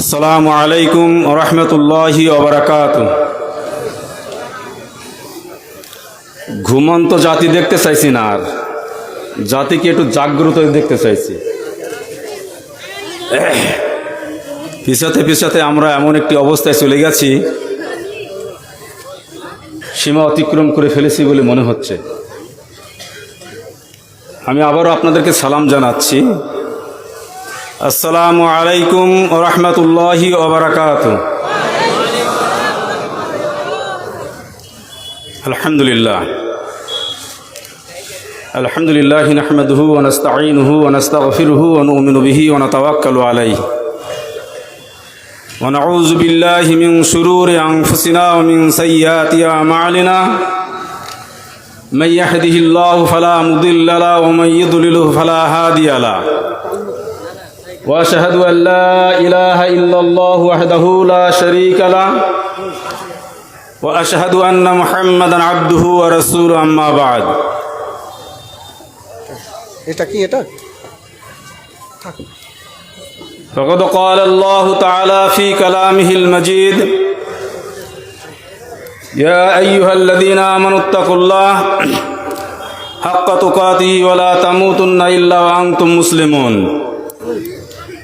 আসসালামু আলাইকুম রহমতুল্লাহি ওবরাকাত ঘুমন্ত জাতি দেখতে চাইছি না আর। জাতিকে একটু জাগ্রত দেখতে চাইছি। পিছাতে পিছাতে আমরা এমন একটি অবস্থায় চলে গেছি, সীমা অতিক্রম করে ফেলেছি বলে মনে হচ্ছে। আমি আবারও আপনাদেরকে সালাম জানাচ্ছি। আসসালামু আলাইকুম রহমতুল্লাহি ওবরাকাত আলহামদুলিল্লাহ الحمد لله نحمده ونستعينه ونستغفره ونؤمن به ونتوكل عليه ونعوذ بالله من شرور أنفسنا ومن سيئات أعمالنا من يهده الله فلا مضل له ومن يضلله فلا هادي له وأشهد أن لا إله إلا الله وحده لا شريك له. وأشهد أن محمدا عبده ورسوله أما بعد. فقد قال الله تعالى في كلامه المجيد يا أيها الذين آمنوا اتقوا الله حق تقاته ولا تموتن إلا وأنتم مسلمون.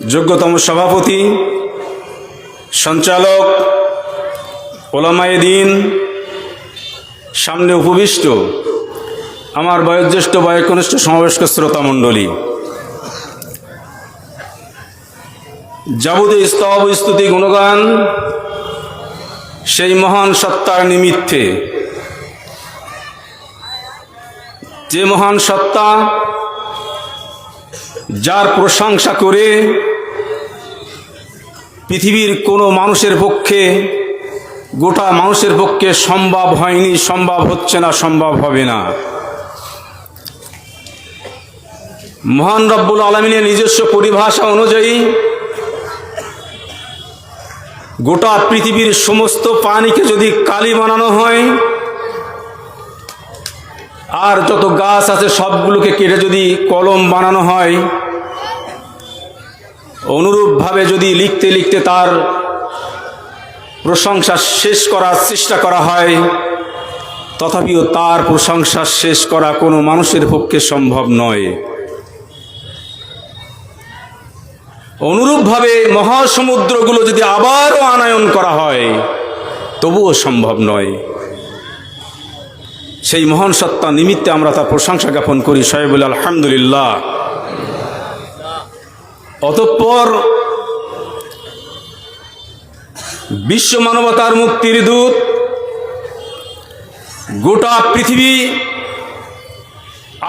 যোগ্যতম সভাপতি, সঞ্চালক, ওলামায়ে দিন, সামনে উপবিষ্ট আমার বয়োজ্যেষ্ঠ বয়োকনিষ্ঠ সমাবেশক শ্রোতা মণ্ডলী। যাবতীয় স্তব, স্তুতি, গুণগান সেই মহান সত্তার নিমিত্তে। যে মহান সত্তা যার প্রশংসা করে পৃথিবীর কোনো মানুষের পক্ষে, গোটা মানুষের পক্ষে সম্ভব হয়নি, সম্ভব হচ্ছে না, সম্ভব হবে না। মহান রব্বুল আলমিনের নিজস্ব পরিভাষা অনুযায়ী, গোটা পৃথিবীর সমস্ত পানিকে যদি কালি বানানো হয়, আর যত গাছ আছে সবগুলোকে কেটে যদি কলম বানানো হয় অনুরূপভাবে যদি লিখতে লিখতে তার প্রশংসা শেষ করার চেষ্টা করা হয়, তথাপিও তার প্রশংসা শেষ করা কোনো মানুষের পক্ষে সম্ভব নয়। অনুরূপভাবে মহাসমুদ্রগুলো যদি আবারও আনায়ন করা হয়, তবুও সম্ভব নয়। সেই মহান সত্তা নিমিত্তে আমরা তার প্রশংসা জ্ঞাপন করি, সাহেবুল আলহামদুলিল্লাহ। অতঃপর বিশ্ব মানবতার মুক্তির দূত গোটা পৃথিবী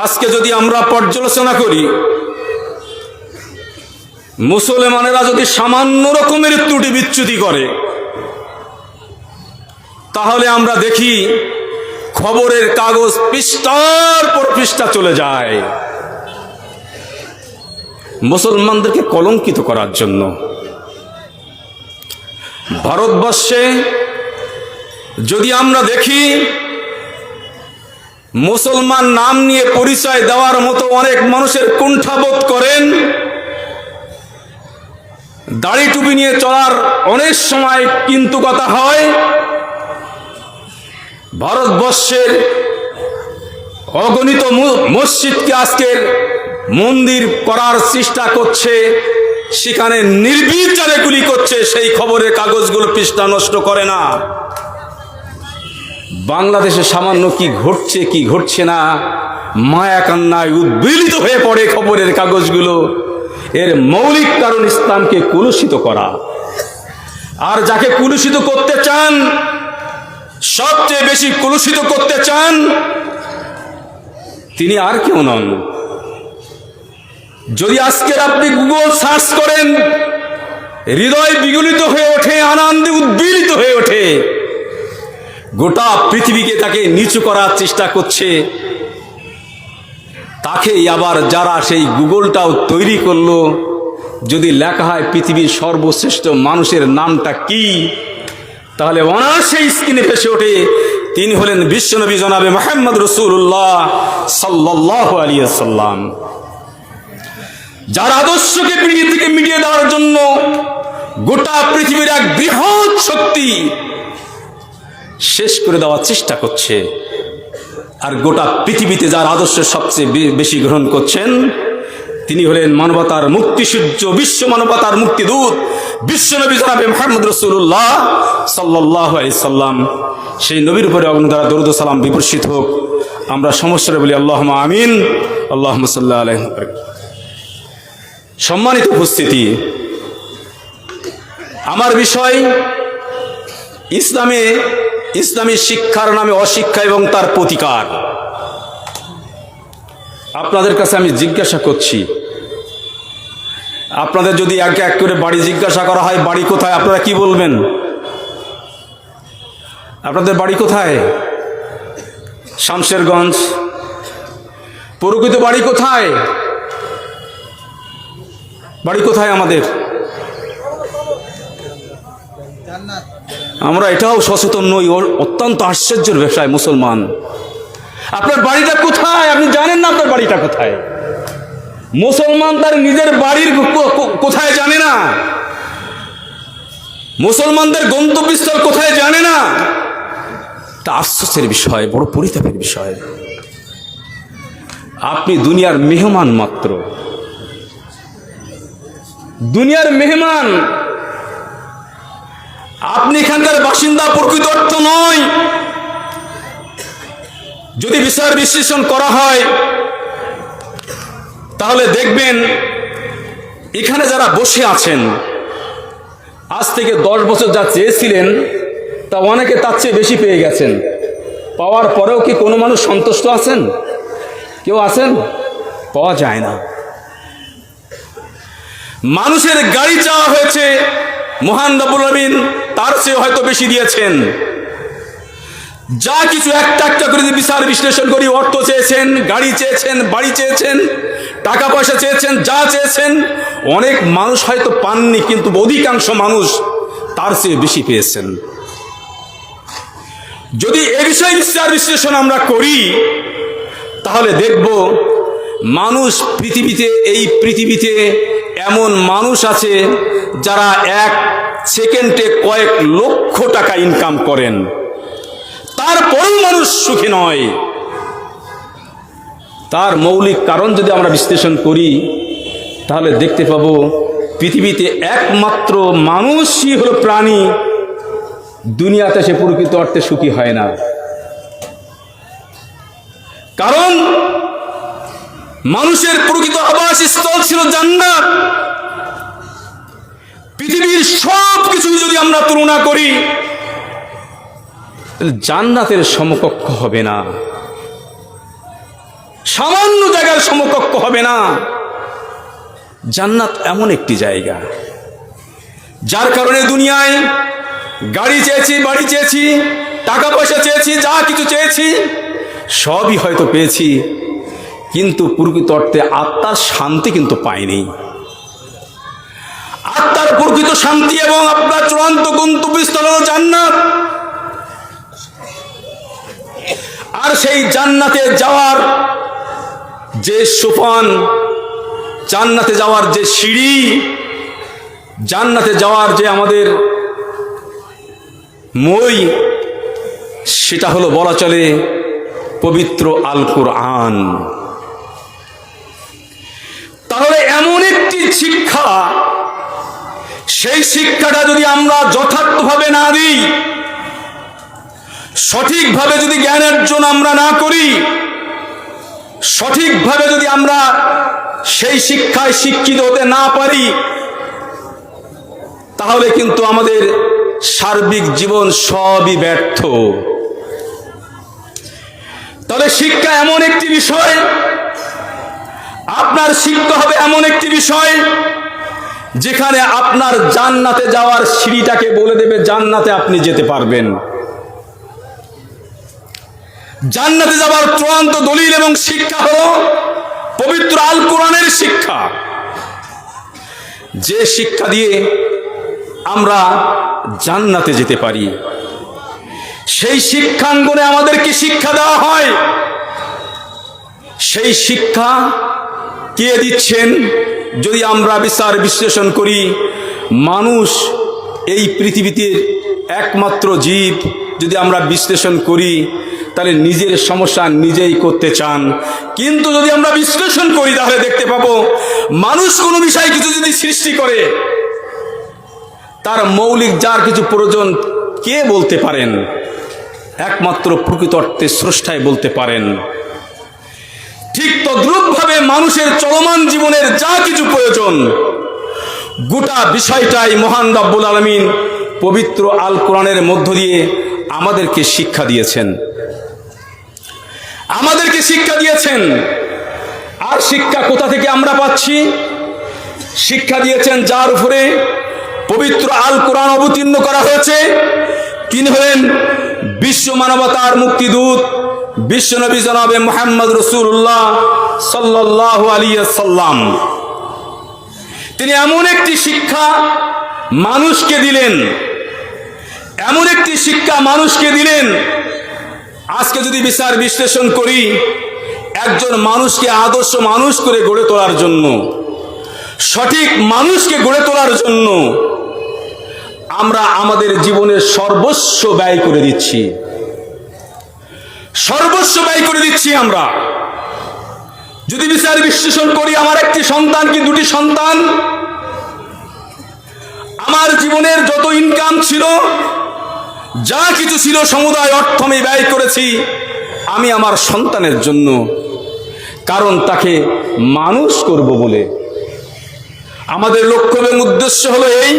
আজকে যদি আমরা পর্যালোচনা করি, মুসলমানেরা যদি সামান্য রকমের ত্রুটি বিচ্যুতি করে, তাহলে আমরা দেখি খবরের কাগজ পৃষ্ঠার পর পৃষ্ঠা চলে যায়। মুসলমানদেরকে কলঙ্কিত করার জন্য। ভারতবর্ষে যদি আমরা দেখি, মুসলমান নাম নিয়ে পরিচয় দেওয়ার মতো অনেক মানুষের কুণ্ঠাবোধ করেন, দাড়ি টুপি নিয়ে চলার অনেক সময় কিন্তু কথা হয়, ভারতবর্ষের অগণিত মসজিদকে আজকের মন্দির করার চেষ্টা করছে, সেখানে নির্বিচারে গুলি করছে, সেই খবরের কাগজগুলো পৃষ্ঠা নষ্ট করে না। বাংলাদেশে সামান্য কি ঘটছে কি ঘটছে না, মায়া কান্নায় উদ্বেলিত হয়ে পড়ে খবরের কাগজগুলো। এর মৌলিক কারণ ইসলামকে কুলুষিত করা। আর যাকে কুলুষিত করতে চান, সবচেয়ে বেশি কুলুষিত করতে চান, তিনি আর কেউ নন। যদি আজকের আপনি গুগল সার্চ করেন, হৃদয় বিগলিত হয়ে ওঠে, আনন্দে উদ্বেলিত হয়ে ওঠে, গোটা পৃথিবীকে তাকে নিচু করার চেষ্টা করছে, তাকে আবার যারা সেই গুগলটাও তৈরি করল, যদি লেখা হয় পৃথিবীর সর্বশ্রেষ্ঠ মানুষের নামটা কি, তাহলে অনায়াসে স্ক্রিনে ভেসে ওঠে, তিনি হলেন বিশ্বনবী জনাবে মোহাম্মদ রসুল্লাহ সাল্লাহ আলিয়া সাল্লাম যার আদর্শকে পৃথিবী থেকে মিটিয়ে দেওয়ার জন্য গোটা পৃথিবীর এক বৃহৎ শক্তি শেষ করে দেওয়ার চেষ্টা করছে। আর গোটা পৃথিবীতে যার আদর্শ সবচেয়ে বেশি গ্রহণ করছেন, তিনি হলেন মানবতার মুক্তি সূর্য বিশ্ব মানবতার মুক্তিদূত, বিশ্বনবী জনাবে মোহাম্মদ রসুল্লাহ সাল্লাহ সাল্লাম। সেই নবীর উপরে অগ্ন দ্বারা দরুদ সালাম বিবর্ষিত হোক। আমরা সমস্যারে বলি আল্লাহ আমিন আল্লাহ সাল্লাহ আলহ সম্মানিত উপস্থিতি, আমার বিষয় ইসলামে, ইসলামী শিক্ষার নামে অশিক্ষা এবং তার প্রতিকার। আপনাদের কাছে আমি জিজ্ঞাসা করছি, আপনাদের যদি এক এক করে বাড়ি জিজ্ঞাসা করা হয়, বাড়ি কোথায়, আপনারা কি বলবেন? আপনাদের বাড়ি কোথায়? শামশেরগঞ্জ। প্রকৃত বাড়ি কোথায়? বাড়ি কোথায় আমাদের? আমরা এটাও সচেতন নই অত্যন্ত আশ্চর্যের ব্যবসায় মুসলমান। আপনার বাড়িটা কোথায়? আপনি জানেন না আপনার বাড়িটা কোথায়? মুসলমান তার নিজের বাড়ির কোথায় জানে না? মুসলমানদের গন্তব্যস্থল কোথায় জানে না? তা আশ্চর্যের বিষয়, বড় পরিতাপের বিষয়। আপনি দুনিয়ার মেহমান মাত্র। দুনিয়ার মেহমান। আপনি এখানকার বাসিন্দা, প্রকৃত অর্থ নয়। যদি বিষয়ের বিশ্লেষণ করা হয়, তাহলে দেখবেন, এখানে যারা বসে আছেন, আজ থেকে দশ বছর যা চেয়েছিলেন, তা অনেকে তার চেয়ে বেশি পেয়ে গেছেন। পাওয়ার পরেও কি কোনো মানুষ সন্তুষ্ট আছেন? কেউ আছেন? পাওয়া যায় না। মানুষের গাড়ি চাওয়া হয়েছে। মহান রবুল আমিন তার চেয়ে হয়তো বেশি দিয়েছেন। যা কিছু একটা একটা করে বিচার বিশ্লেষণ করি, অর্থ চেয়েছেন, গাড়ি চেয়েছেন, বাড়ি চেয়েছেন, টাকা পয়সা চেয়েছেন, যা চেয়েছেন, অনেক মানুষ হয়তো পাননি, কিন্তু অধিকাংশ মানুষ তার চেয়ে বেশি পেয়েছেন। যদি এ বিষয়ে বিচার বিশ্লেষণ আমরা করি, তাহলে দেখব মানুষ পৃথিবীতে, এই পৃথিবীতে এমন মানুষ আছে যারা এক সেকেন্ডে কয়েক লক্ষ টাকা ইনকাম করেন। তারপরেও মানুষ সুখী নয়। তার মৌলিক কারণ যদি আমরা বিশ্লেষণ করি, তাহলে দেখতে পাব পৃথিবীতে একমাত্র মানুষই হলো প্রাণী। দুনিয়াতে সে প্রকৃত অর্থে সুখী হয় না। কারণ মানুষের প্রকৃত আবাস স্থল ছিল জান্নাত। পৃথিবীর সব কিছু যদি আমরা তুলনা করি জান্নাতের সমকক্ষ হবে না। সামান্য জায়গার সমকক্ষ হবে না। জান্নাত এমন একটি জায়গা, যার কারণে দুনিয়ায় গাড়ি চেয়েছি, বাড়ি চেয়েছি, টাকা পয়সা চেয়েছি, যা কিছু চেয়েছি, সবই হয়তো পেয়েছি। কিন্তু প্রকৃত অর্থে আত্মার শান্তি কিন্তু পায়নি। আত্মার প্রকৃত শান্তি এবং আপনার চূড়ান্ত গন্তব্যস্থল জান্নাত। আর সেই জান্নাতে যাওয়ার যে সোপান, জান্নাতে যাওয়ার যে সিঁড়ি, জান্নাতে যাওয়ার যে আমাদের মই, সেটা হলো বলা চলে পবিত্র আল কোরআন সেই শিক্ষাটা যদি আমরা যথার্থভাবে না দিই, সঠিকভাবে যদি জ্ঞান অর্জন আমরা না করি, সঠিকভাবে যদি আমরা সেই শিক্ষায় শিক্ষিত হতে না পারি, তাহলে কিন্তু আমাদের সার্বিক জীবন সবই ব্যর্থ। তবে শিক্ষা এমন একটি বিষয়, আপনার শিক্ষা হবে এমন একটি বিষয় যেখানে আপনার জান্নাতে যাওয়ার সিঁড়িটাকে বলে দেবে, জান্নাতে আপনি যেতে পারবেন। জান্নাতে যাওয়ার চূড়ান্ত দলিল এবং শিক্ষা হল পবিত্র আল কোরআনের শিক্ষা। যে শিক্ষা দিয়ে আমরা জান্নাতে যেতে পারি। সেই শিক্ষাঙ্গনে আমাদেরকে শিক্ষা দেওয়া হয়? সেই শিক্ষা কে দিচ্ছেন? যদি আমরা বিচার বিশ্লেষণ করি, মানুষ এই পৃথিবীতে একমাত্র জীব। যদি আমরা বিশ্লেষণ করি, তাহলে নিজের সমস্যা নিজেই করতে চান। কিন্তু যদি আমরা বিশ্লেষণ করি, তাহলে দেখতে পাবো, মানুষ কোনো বিষয় কিছু যদি সৃষ্টি করে, তার মৌলিক যার কিছু প্রয়োজন, কে বলতে পারেন? একমাত্র প্রকৃত অর্থে স্রষ্টায় বলতে পারেন। ঠিক তদ্রুপভাবে মানুষের চলমান জীবনের যা কিছু প্রয়োজন, গোটা বিষয়টাই মহান রব্বুল আলমিন পবিত্র আল কোরআনের মধ্য দিয়ে আমাদেরকে শিক্ষা দিয়েছেন। আমাদেরকে শিক্ষা দিয়েছেন। আর শিক্ষা কোথা থেকে আমরা পাচ্ছি? শিক্ষা দিয়েছেন যার উপরে পবিত্র আল কোরআন অবতীর্ণ করা হয়েছে। তিনি হলেন বিশ্ব মানবতার মুক্তিদূত বিশ্বনবী জনাবে মোহাম্মদ রসুল্লাহ সাল্লাহ আলিয়াল্লাম তিনি এমন একটি শিক্ষা মানুষকে দিলেন, এমন একটি শিক্ষা মানুষকে দিলেন, আজকে যদি বিচার বিশ্লেষণ করি, একজন মানুষকে আদর্শ মানুষ করে গড়ে তোলার জন্য, সঠিক মানুষকে গড়ে তোলার জন্য আমরা আমাদের জীবনের সর্বস্ব ব্যয় করে দিচ্ছি। সর্বস্ব ব্যয় করে দিচ্ছি আমরা। যদি বিচার বিশ্লেষণ করি, আমার একটি সন্তান কি দুটি সন্তান? আমার জীবনের যত ইনকাম ছিল, যা কিছু ছিল সমুদায় অর্থ আমি ব্যয় করেছি, আমি আমার সন্তানের জন্য কারণ তাকে মানুষ করব বলে। আমাদের লক্ষ্য এবং উদ্দেশ্য হলো এই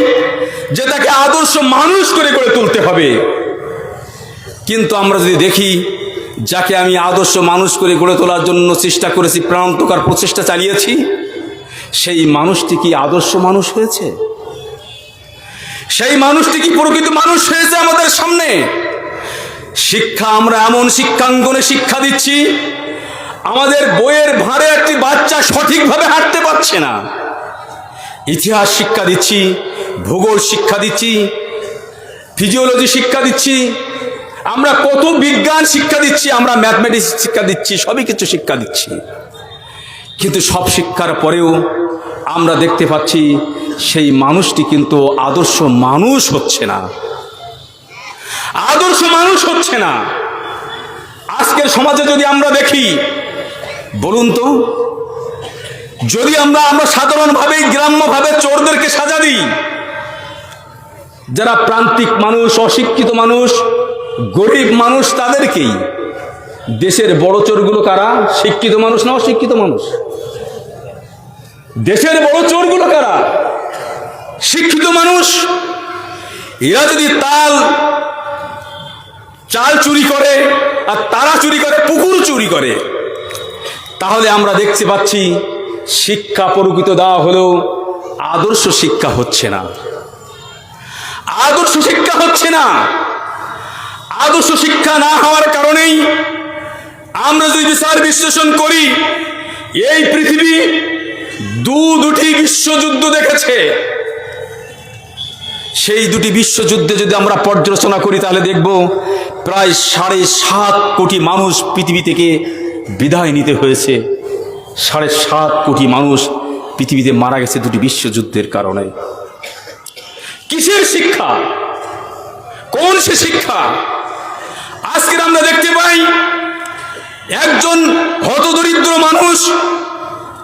যে তাকে আদর্শ মানুষ করে করে তুলতে হবে। কিন্তু আমরা যদি দেখি যাকে আমি আদর্শ মানুষ করে গড়ে তোলার জন্য চেষ্টা করেছি, প্রাণান্তকার প্রচেষ্টা চালিয়েছি, সেই মানুষটি কি আদর্শ মানুষ হয়েছে? সেই মানুষটি কি প্রকৃত মানুষ হয়েছে আমাদের সামনে? শিক্ষা আমরা এমন শিক্ষাঙ্গনে শিক্ষা দিচ্ছি, আমাদের বইয়ের ভাঁড়ে একটি বাচ্চা সঠিকভাবে হাঁটতে পারছে না। ইতিহাস শিক্ষা দিচ্ছি, ভূগোল শিক্ষা দিচ্ছি, ফিজিওলজি শিক্ষা দিচ্ছি আমরা কত বিজ্ঞান শিক্ষা দিচ্ছি, আমরা ম্যাথমেটিক্স শিক্ষা দিচ্ছি, সবই কিছু শিক্ষা দিচ্ছি। কিন্তু সব শিক্ষার পরেও আমরা দেখতে পাচ্ছি সেই মানুষটি কিন্তু আদর্শ মানুষ হচ্ছে না। আদর্শ মানুষ হচ্ছে না। আজকের সমাজে যদি আমরা দেখি, বলুন তো, যদি আমরা আমরা সাধারণভাবে, গ্রাম্যভাবে চোরদেরকে সাজা দিই, যারা প্রান্তিক মানুষ, অশিক্ষিত মানুষ গরিব মানুষ তাদেরকেই। দেশের বড় চোরগুলো কারা? শিক্ষিত মানুষ না অশিক্ষিত মানুষ? দেশের বড় চোরগুলো কারা? শিক্ষিত মানুষ? এরা যদি তাল, চাল চুরি করে আর তারা চুরি করে, পুকুর চুরি করে, তাহলে আমরা দেখতে পাচ্ছি শিক্ষা প্রকৃত দেওয়া হলেও আদর্শ শিক্ষা হচ্ছে না। আদর্শ শিক্ষা হচ্ছে না। আদর্শ শিক্ষা না হওয়ার কারণেই আমরা যদি বিচার বিশ্লেষণ করি, এই পৃথিবী দু দুটি বিশ্বযুদ্ধ দেখেছে। সেই দুটি বিশ্বযুদ্ধে যদি আমরা পর্যালোচনা করি, তাহলে দেখব প্রায় সাড়ে সাত কোটি মানুষ পৃথিবী থেকে বিদায় নিতে হয়েছে। সাড়ে সাত কোটি মানুষ পৃথিবীতে মারা গেছে দুটি বিশ্বযুদ্ধের কারণে। কিসের শিক্ষা? কোন সে শিক্ষা আজকের আমরা দেখতে পাই একজন হতদরিদ্র মানুষ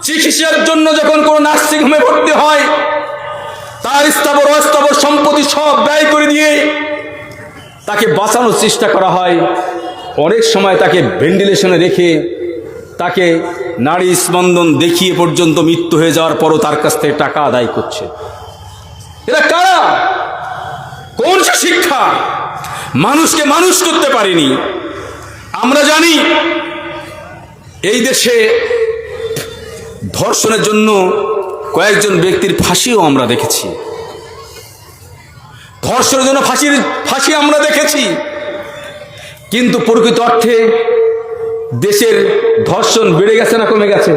চিকিৎসার জন্য যখন কোনো নার্সিং হোমে ভর্তি হয়, তার স্থাবর অস্থাবর সম্পত্তি সব ব্যয় করে দিয়ে তাকে বাঁচানোর চেষ্টা করা হয়। অনেক সময় তাকে ভেন্টিলেশনে রেখে তাকে নারী স্পন্দন দেখিয়ে পর্যন্ত মৃত্যু হয়ে যাওয়ার পরও তার কাছ থেকে টাকা আদায় করছে। এরা কারা? কোন শিক্ষা? মানুষকে মানুষ করতে পারেনি। আমরা জানি এই দেশে ধর্ষণের জন্য কয়েকজন ব্যক্তির ফাঁসিও আমরা দেখেছি। ধর্ষণের জন্য ফাঁসির ফাঁসি আমরা দেখেছি। কিন্তু প্রকৃত অর্থে দেশের ধর্ষণ বেড়ে গেছে না কমে গেছে?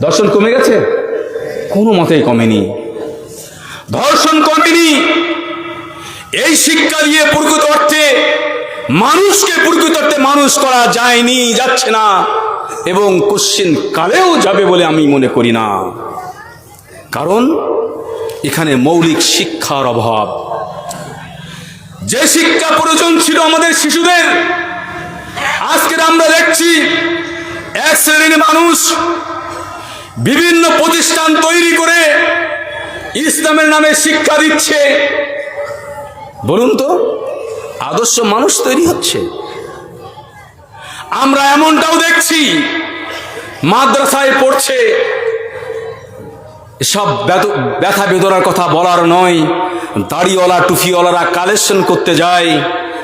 ধর্ষণ কমে গেছে? কোনো মতেই কমেনি। ধর্ষণ কমেনি। এই শিক্ষা দিয়ে প্রকৃত অর্থে মানুষকে প্রকৃত অর্থে মানুষ করা যায়নি, যাচ্ছে না। এবং কোশ্চিন কালেও যাবে বলে আমি মনে করি না। কারণ এখানে মৌলিক শিক্ষার অভাব। যে শিক্ষা প্রয়োজন ছিল আমাদের শিশুদের, আজকের আমরা দেখছি এক শ্রেণির মানুষ বিভিন্ন প্রতিষ্ঠান তৈরি করে ইসলামের নামে শিক্ষা দিচ্ছে। বলুন তো আদর্শ মানুষ তৈরি হচ্ছে। আমরা এমনটাও দেখছি, মাদ্রাসায় পড়ছে। সব ব্যথ- বেদনার কথা বলার নয়। দাড়িওয়ালা, টুফিওয়ালারা কালেকশন করতে যায়।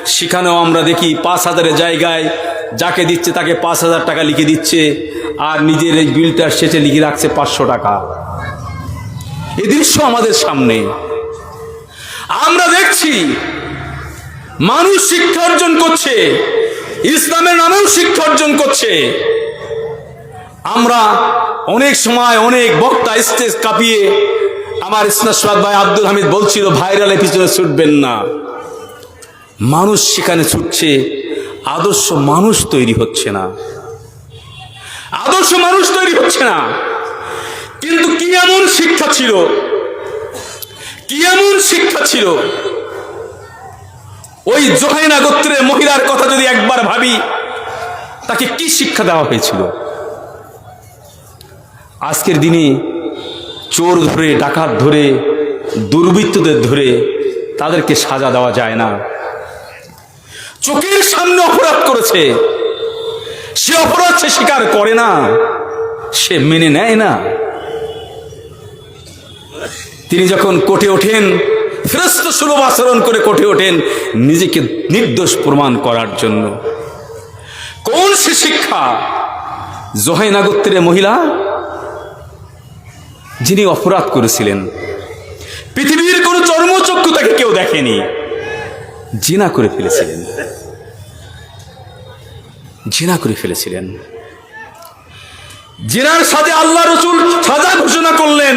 সেখানেও আমরা দেখি পাঁচ হাজারের জায়গায় যাকে দিচ্ছে তাকে পাঁচ হাজার টাকা লিখে দিচ্ছে, আর নিজের এই বিলটার শেষে লিখে রাখছে পাঁচশো টাকা। এ দৃশ্য আমাদের সামনে। আমরা দেখছি মানুষ শিক্ষা অর্জন করছে, ইসলামের নামেও শিক্ষা অর্জন করছে। আমরা অনেক সময় অনেক বক্তা স্টেজ কাঁপিয়ে আমার ইসনাসবাদ ভাই আব্দুল হামিদ বলছিল ভাইরালের পিছনে ছুটবেন না। মানুষ সেখানে ছুটছে, আদর্শ মানুষ তৈরি হচ্ছে না। আদর্শ মানুষ তৈরি হচ্ছে না। কিন্তু কি এমন শিক্ষা ছিল? কি এমন শিক্ষা ছিল? ওই জোহাইনা গোত্রের মহিলার কথা যদি একবার ভাবি, তাকে কি শিক্ষা দেওয়া হয়েছিল? আজকের দিনে চোর ধরে, ডাকাত ধরে, দুর্বৃত্তদের ধরে তাদেরকে সাজা দেওয়া যায় না। চোখের সামনে অপরাধ করেছে। সে অপরাধ সে স্বীকার করে না, সে মেনে নেয় না। তিনি যখন কোটে ওঠেন ফেরস্ত সুলভ আচরণ করে কোর্টে ওঠেন নিজেকে নির্দোষ প্রমাণ করার জন্য। কোন সে শিক্ষা? জোহাইনা গোত্রের মহিলা যিনি অপরাধ করেছিলেন। পৃথিবীর কোন চর্মচক্ষু তাকে কেউ দেখেনি। জিনা করে ফেলেছিলেন। জিনা করে ফেলেছিলেন। জিনার সাথে আল্লাহ রসুল সাজা ঘোষণা করলেন।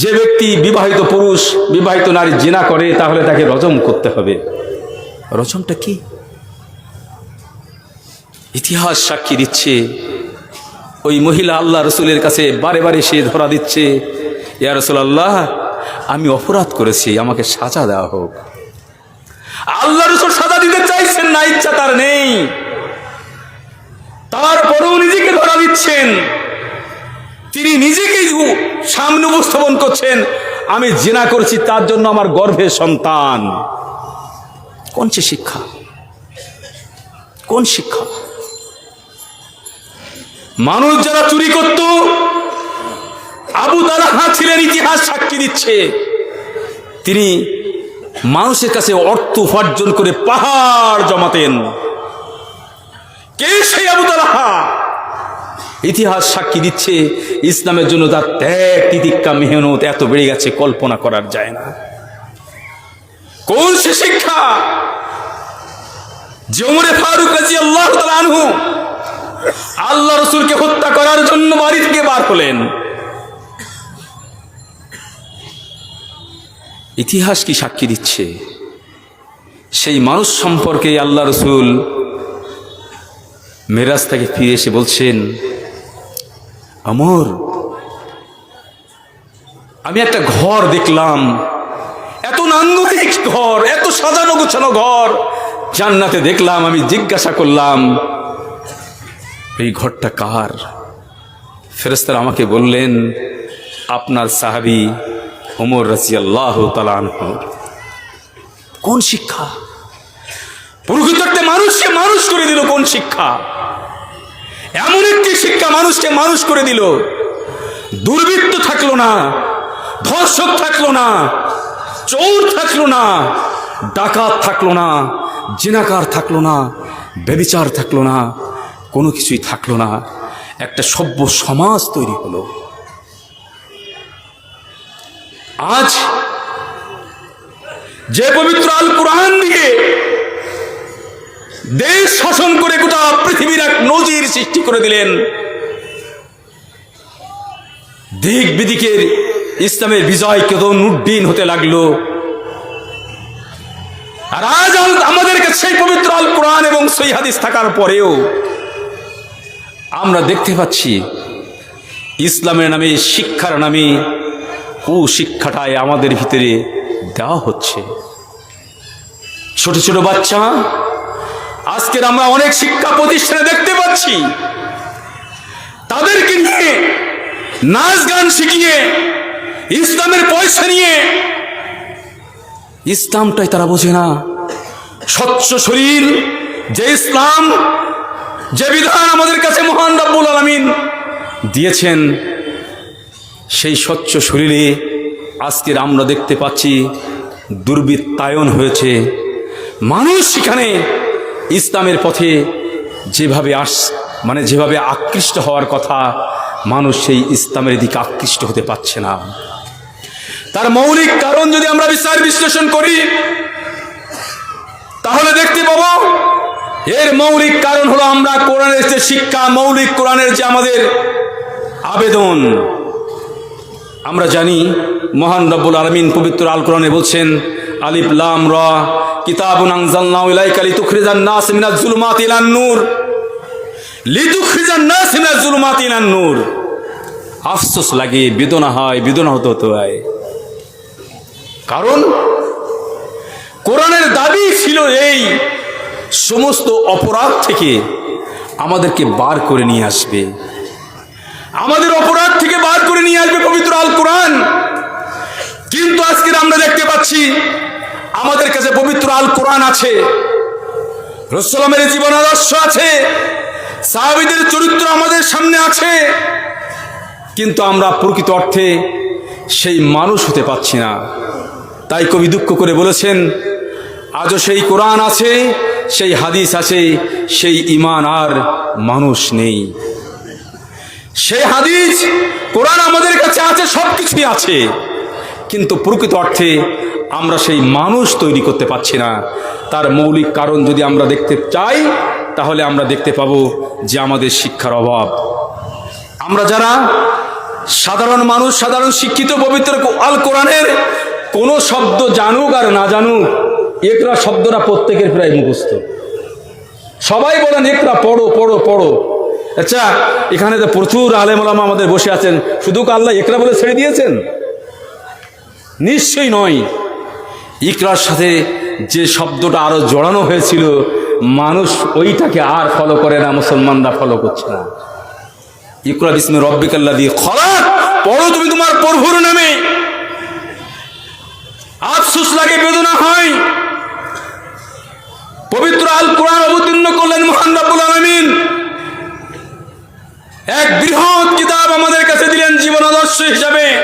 যে ব্যক্তি বিবাহিত পুরুষ, বিবাহিত নারী জিনা করে, তাহলে তাকে রজম করতে হবে। রজমটা কি? ইতিহাস সাক্ষী দিচ্ছে, ওই মহিলা আল্লাহ রসুলের কাছে বারে বারে সে ধরা দিচ্ছে, ইয়া রসুল আল্লাহ আমি অপরাধ করেছি, আমাকে সাজা দেওয়া হোক। আল্লাহ রসুল সাজা দিতে চাইছেন না, ইচ্ছা তার নেই। তারপরেও নিজেকে ধরা দিচ্ছেন। তিনি নিজেকেই সামনে উপস্থাপন করছেন, আমি জেনা করছি তার জন্য আমার গর্ভের সন্তান। কোন সে শিক্ষা? কোন শিক্ষা? মানুষ যারা চুরি করত, আবু তালাহা ছিলেন ইতিহাস সাক্ষী দিচ্ছে। তিনি মানুষের কাছে অর্থ উপার্জন করে পাহাড় জমাতেন। কে সেই আবু তালাহা? ইতিহাস সাক্ষী দিচ্ছে, ইসলামের জন্য তার ত্যাগ তিতিক্ষা মেহনত এত বেড়ে গেছে, কল্পনা করার যায় না। কোন সে শিক্ষা? যে উমরে ফারুক রাজি আল্লাহ আনহু আল্লাহ রসুলকে হত্যা করার জন্য বাড়ি থেকে বার হলেন। ইতিহাস কি সাক্ষী দিচ্ছে? সেই মানুষ সম্পর্কে আল্লাহ রসুল মেরাজ থেকে ফিরে এসে বলছেন আমর, আমি একটা ঘর দেখলাম। এত নান্দনিক ঘর, এত সাজানো গোছানো ঘর। জান্নাতে দেখলাম, আমি জিজ্ঞাসা করলাম, এই ঘরটা কার? ফেরেস্তারা আমাকে বললেন, আপনার সাহাবি ওমর রাজিয়াল্লাহ তালানহ কোন শিক্ষা? প্রকৃততে মানুষকে মানুষ করে দিল কোন শিক্ষা? এমন একটি শিক্ষা মানুষকে মানুষ করে দিল। দুর্বৃত্ত থাকল না, ধর্ষক থাকল না, চোর থাকল না, ডাকাত থাকল না, জিনাকার থাকল না, ব্যবিচার থাকল না, কোনো কিছুই থাকল না। একটা সভ্য সমাজ তৈরি হলো। আজ যে পবিত্র আল কোরআন দিয়ে দেশ শাসন করে গোটা পৃথিবীর এক নজির সৃষ্টি করে দিলেন। দিক বিদিকের ইসলামের বিজয় কেদন উড্ডীন হতে লাগল। আর আজ আমাদের কাছে পবিত্র আল কোরআন এবং সই হাদিস থাকার পরেও আমরা দেখতে পাচ্ছি, ইসলামের নামে, শিক্ষার নামে, কুশিক্ষাটাই আমাদের ভিতরে দেওয়া হচ্ছে। ছোট ছোট বাচ্চা আজকের আমরা অনেক শিক্ষা প্রতিষ্ঠানে দেখতে পাচ্ছি। তাদেরকে নিয়ে নাচ গান শিখিয়ে, ইসলামের পয়সা নিয়ে, ইসলামটাই তারা বোঝে না। স্বচ্ছ শরীর, যে ইসলাম, যে বিধান আমাদের কাছে মহান রাব্বুল আলামিন দিয়েছেন, সেই স্বচ্ছ শরীরে আজকের আমরা দেখতে পাচ্ছি দুর্বৃত্তায়ন হয়েছে। মানুষ সেখানে ইসলামের পথে যেভাবে আস মানে যেভাবে আকৃষ্ট হওয়ার কথা, মানুষ সেই ইসলামের দিকে আকৃষ্ট হতে পারছে না। তার মৌলিক কারণ যদি আমরা বিচার বিশ্লেষণ করি, তাহলে দেখতে পাবো, এর মৌলিক কারণ হলো আমরা কোরআনের যে শিক্ষা, মৌলিক কোরআনের যে আমাদের আবেদন। আমরা জানি, মহান রব্বুল আলমিন পবিত্র আল কোরআনে বলছেন আলিফ, লাম, র, কিতাবুন নূর। আফসোস লাগে, বেদনা হয়, বেদনা হতে হতে কারণ কোরআনের দাবি ছিল এই, সমস্ত অপরাধ থেকে আমাদেরকে বার করে নিয়ে আসবে। আমাদের অপরাধ থেকে বার করে নিয়ে আসবে পবিত্র আল কোরআন কিন্তু আজকে আমরা দেখতে পাচ্ছি, আমাদের কাছে পবিত্র আল কোরআন আছে রসলামের জীবন আদর্শ আছে। সাহাবিদের চরিত্র আমাদের সামনে আছে। কিন্তু আমরা প্রকৃত অর্থে সেই মানুষ হতে পাচ্ছি না। তাই কবি দুঃখ করে বলেছেন, আজও সেই কোরআন আছে, সেই হাদিস আছে, সেই ইমান আর মানুষ নেই। সেই হাদিস, কোরআন আমাদের কাছে আছে সব কিছুই আছে। কিন্তু প্রকৃত অর্থে আমরা সেই মানুষ তৈরি করতে পারছি না। তার মৌলিক কারণ যদি আমরা দেখতে চাই, তাহলে আমরা দেখতে পাবো যে আমাদের শিক্ষার অভাব। আমরা যারা সাধারণ মানুষ, সাধারণ শিক্ষিত, পবিত্র আল কোরআনের কোনো শব্দ জানুক আর না জানুক, একরা শব্দটা প্রত্যেকের প্রায় মুখস্থ। সবাই বলেন, একরা পড়ো পড়ো পড়ো। আচ্ছা এখানে তো প্রচুর আলেমলামা আমাদের বসে আছেন। শুধু আল্লাহ একরা বলে ছেড়ে দিয়েছেন? নিশ্চয়ই নয়। ইকরার সাথে যে শব্দটা আরও জড়ানো হয়েছিল, মানুষ ওইটাকে আর ফলো করে না, মুসলমানরা ফলো করছে না। ইকরা বিসমে রব্বিকাল্লা দিয়ে খরাক পড়ো তুমি তোমার প্রভুর নামে। আফসোস লাগে, বেদনা হয়। পবিত্র আল কোরআন অবতীর্ণ করলেন মহান রাব্বুল আলামিন। এক বৃহৎ কিতাব আমাদের কাছে দিলেন জীবন আদর্শ হিসাবে।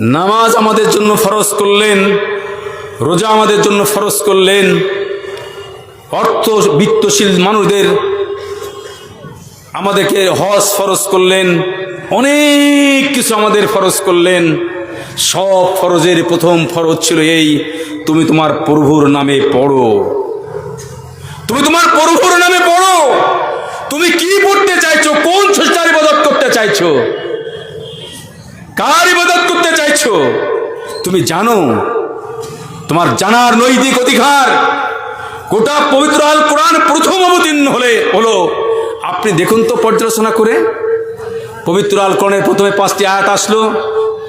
নামাজ আমাদের জন্য ফরজ করলেন, রোজা আমাদের জন্য ফরজ করলেন, অর্থ বিত্তশীল মানুষদের আমাদেরকে হজ ফরজ করলেন, অনেক কিছু আমাদের ফরজ করলেন। সব ফরজের প্রথম ফরজ ছিল এই, তুমি তোমার প্রভুর নামে পড়ো। তুমি তোমার প্রভুর নামে পড়ো। তুমি কি পড়তে চাইছো? কোন স্রষ্টার ইবাদত করতে চাইছো? কার ইবাদত করতে চাইছো? তুমি জানো, তোমার জানার নৈতিক অধিকার গোটা পবিত্র আল কোরআন প্রথম অবতীর্ণ হলে হলো। আপনি দেখুন তো পর্যালোচনা করে। পবিত্র আল কোরআনের প্রথমে পাঁচটি আয়াত আসলো।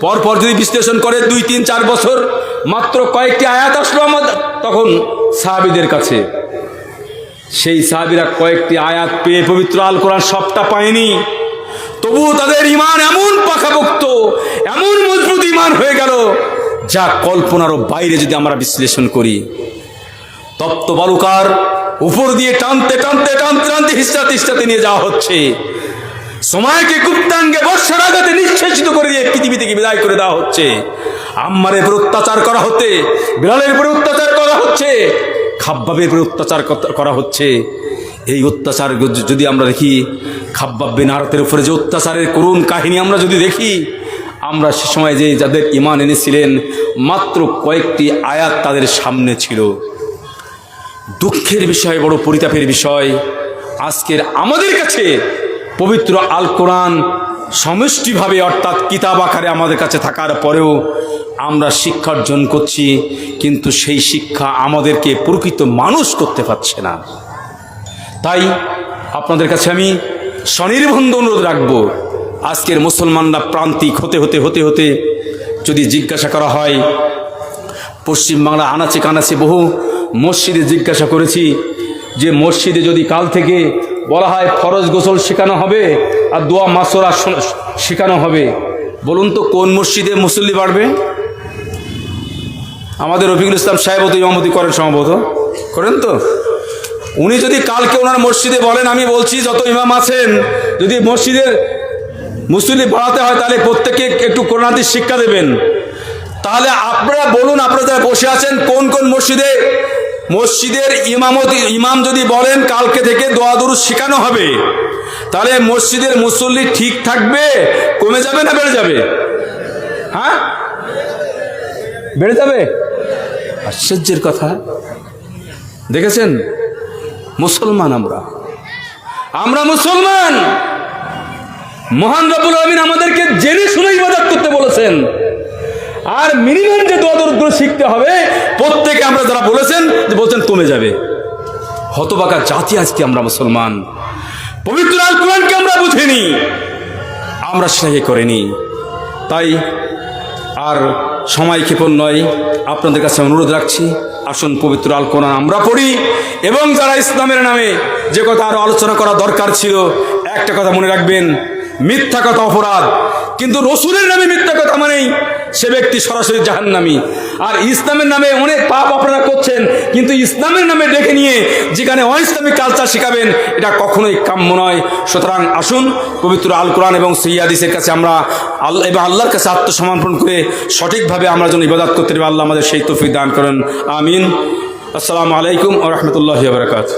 পরপর যদি বিশ্লেষণ করে, দুই, তিন, চার বছর মাত্র কয়েকটি আয়াত আসলো আমাদের তখন সাহাবিদের কাছে। সেই সাহাবিরা কয়েকটি আয়াত পেয়ে পবিত্র আল কোরআন সবটা পায়নি। তবুও তাদের ইমান এমন পাকাপোক্ত এমন মজবুত ইমান হয়ে গেল, যা কল্পনারও বাইরে যদি আমরা বিশ্লেষণ করি। তপ্ত বালুকার উপর দিয়ে টানতে টানতে টানতে টানতে হিস্টা তিস্টাতে নিয়ে যাওয়া হচ্ছে। সময়কে গুপ্তাঙ্গে বর্ষার আঘাতে নিঃশেষিত করে দিয়ে পৃথিবী থেকে বিদায় করে দেওয়া হচ্ছে। আম্মারের উপর অত্যাচার করা হতে বিড়ালের উপর অত্যাচার করা হচ্ছে, খাব্বাবের উপর অত্যাচার করা হচ্ছে। এই অত্যাচার যদি আমরা দেখি, খাব্বাব বিন আরতের উপরে যে অত্যাচারের করুণ কাহিনী আমরা যদি দেখি, আমরা সে সময় যে যাদের ইমান এনেছিলেন, মাত্র কয়েকটি আয়াত তাদের সামনে ছিল। দুঃখের বিষয়, বড় পরিতাপের বিষয়। আজকের আমাদের কাছে পবিত্র আল কোরআন সমষ্টিভাবে, অর্থাৎ কিতাব আকারে আমাদের কাছে থাকার পরেও আমরা শিক্ষা অর্জন করছি, কিন্তু সেই শিক্ষা আমাদেরকে প্রকৃত মানুষ করতে পারছে না। তাই আপনাদের কাছে আমি স্বনির্বন্ধ অনুরোধ রাখব, আজকের মুসলমানরা প্রান্তিক হতে হতে হতে হতে যদি জিজ্ঞাসা করা হয় পশ্চিমবাংলা আনাচে কানাচে বহু মসজিদে জিজ্ঞাসা করেছি যে মসজিদে যদি কাল থেকে বলা হয় ফরজ গোসল শেখানো হবে আর দোয়া মাসরা শেখানো হবে, বলুন তো কোন মসজিদে মুসল্লি বাড়বে? আমাদের রফিকুল ইসলাম সাহেব তো ইমামতি করেন সম্ভবত। করেন তো? উনি যদি কালকে ওনার মসজিদে বলেন, আমি বলছি যত ইমাম আছেন, যদি মসজিদের মুসল্লি বাড়াতে হয়, তাহলে প্রত্যেকে একটু করোনাতির শিক্ষা দেবেন। তাহলে আপনারা বলুন, আপনারা যারা বসে আছেন, কোন কোন মসজিদে, মসজিদের ইমামতি, ইমাম যদি বলেন, কালকে থেকে দোয়া দরুদ শেখানো হবে, তাহলে মসজিদের মুসল্লি ঠিক থাকবে, কমে যাবে না বেড়ে যাবে? হ্যাঁ? বেড়ে যাবে? আশ্চর্যের কথা। দেখেছেন? মুসলমান আমরা। আমরা মুসলমান। মহান রবুল আলমিন আমাদেরকে জেনে শুনে ইবাদত করতে বলেছেন। আর মিনিমাম যে দোয়া দরুদ শিখতে হবে, প্রত্যেকে আমরা যারা বলেছেন, যে বলছেন কমে যাবে। হতবাকা জাতি আজকে আমরা মুসলমান। পবিত্র আল কোরআনকে আমরা বুঝিনি। আমরা সেটাকে করিনি। তাই আর সময় ক্ষেপণ নয়। আপনাদের কাছে অনুরোধ রাখছি, আসুন পবিত্র আল কোরআন আমরা পড়ি এবং যারা ইসলামের নামে যে কথা আরও আলোচনা করা দরকার ছিল, একটা কথা মনে রাখবেন, মিথ্যা কথা, অপরাধ কিন্তু রসুলের নামে মিথ্যা কথা মানেই সে ব্যক্তি সরাসরি জাহান্নামী। আর ইসলামের নামে অনেক পাপ আপনারা করছেন, কিন্তু ইসলামের নামে ডেকে নিয়ে যেখানে অইসলামিক কালচার শেখাবেন, এটা কখনোই কাম্য নয়। সুতরাং আসুন, পবিত্র আল কোরআন এবং সৈয়াদিসের কাছে আমরা আল্লাহ এবং আল্লাহর কাছে আত্মসমর্পণ করে সঠিকভাবে আমরা যেন ইবাদত করতে পারি, আল্লাহ আমাদের সেই তৌফিক দান করেন। আমিন। আসসালামু আলাইকুম ও রহমতুল্লাহ বারকাত